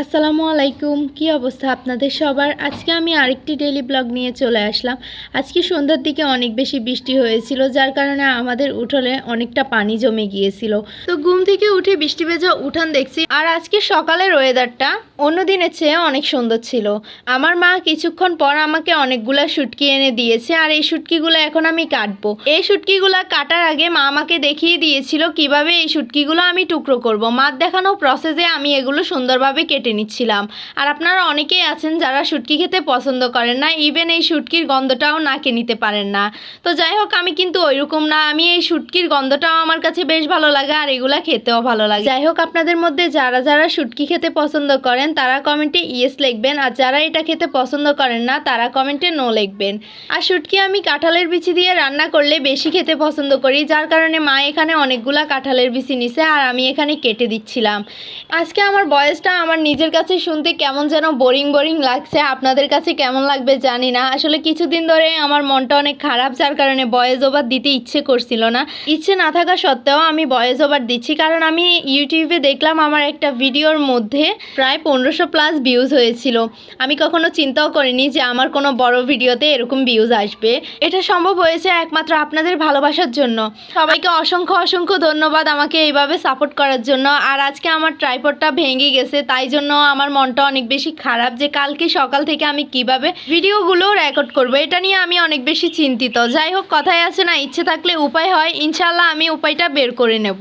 আসসালামু আলাইকুম, কি অবস্থা আপনাদের সবার? আজকে আমি আরেকটি ডেইলি ব্লগ নিয়ে চলে আসলাম। আজকে সন্ধ্যার দিকে অনেক বেশি বৃষ্টি হয়েছিল, যার কারণে আমাদের উঠোনে অনেকটা পানি জমে গিয়েছিল। তো ঘুম থেকে উঠে বৃষ্টি ভেজা উঠান দেখছি। আর আজকে সকালের ওয়েদারটা অন্য দিনের চেয়ে অনেক সুন্দর ছিল। আমার মা কিছুক্ষণ পর আমাকে অনেকগুলা শুটকি এনে দিয়েছে, আর এই শুটকিগুলো এখন আমি কাটবো। এই শুটকিগুলো কাটার আগে মা আমাকে দেখিয়ে দিয়েছিল কীভাবে এই শুটকিগুলো আমি টুকরো করব। মার দেখানো প্রসেসে আমি এগুলো সুন্দরভাবে কেটে নিচ্ছিলাম। আর আপনারা অনেকেই আছেন যারা শুটকি খেতে পছন্দ করেন না ইভেন এই শুটকির গন্ধটাও নাকে নিতে পারেন না। তো যাই হোক, আমি কিন্তু ওইরকম না, আমি এই শুটকির গন্ধটাও আমার কাছে বেশ ভালো লাগে আর এগুলা খেতেও ভালো লাগে। যাই হোক, আপনাদের মধ্যে যারা যারা শুটকি খেতে পছন্দ করেন, তারা কমেন্টে ইয়েস লিখবেন, আর যারা এটা খেতে পছন্দ করেন না, তারা কমেন্টে নো লিখবেন। আর শুটকি আমি কাঁঠালের বিচি দিয়ে রান্না করলে বেশি খেতে পছন্দ করি, যার কারণে মা এখানে অনেকগুলা কাঁঠালের বিচি নিছে, আর আমি এখানে কেটে দিচ্ছিলাম। আজকে আমার বয়সটা আমার নিজের কাছে শুনতে কেমন যেন বোরিং বোরিং লাগছে। আপনাদের কাছে কেমন লাগবে জানি না। আসলে কিছুদিন ধরে আমার মনটা অনেক খারাপ, যার কারণে বয়েজ ওভার দিতে ইচ্ছে করছিল না। ইচ্ছে না থাকা সত্ত্বেও আমি বয়েজ ওভার দিচ্ছি, কারণ আমি ইউটিউবে দেখলাম আমার একটা ভিডিওর মধ্যে প্রায় পনেরোশো প্লাস ভিউজ হয়েছিল। আমি কখনো চিন্তাও করিনি যে আমার কোনো বড় ভিডিওতে এরকম ভিউজ আসবে। এটা সম্ভব হয়েছে একমাত্র আপনাদের ভালোবাসার জন্য। সবাইকে অসংখ্য অসংখ্য ধন্যবাদ আমাকে এইভাবে সাপোর্ট করার জন্য। আর আজকে আমার ট্রাইপডটা ভেঙে গেছে, তাই জন্য আমার মনটা অনেক বেশি খারাপ যে কালকে সকাল থেকে আমি কীভাবে ভিডিওগুলো রেকর্ড করব, এটা নিয়ে আমি অনেক বেশি চিন্তিত। যাই হোক, কথায় আছে না, ইচ্ছে থাকলে উপায় হয়। ইনশাল্লাহ আমি উপায়টা বের করে নেব।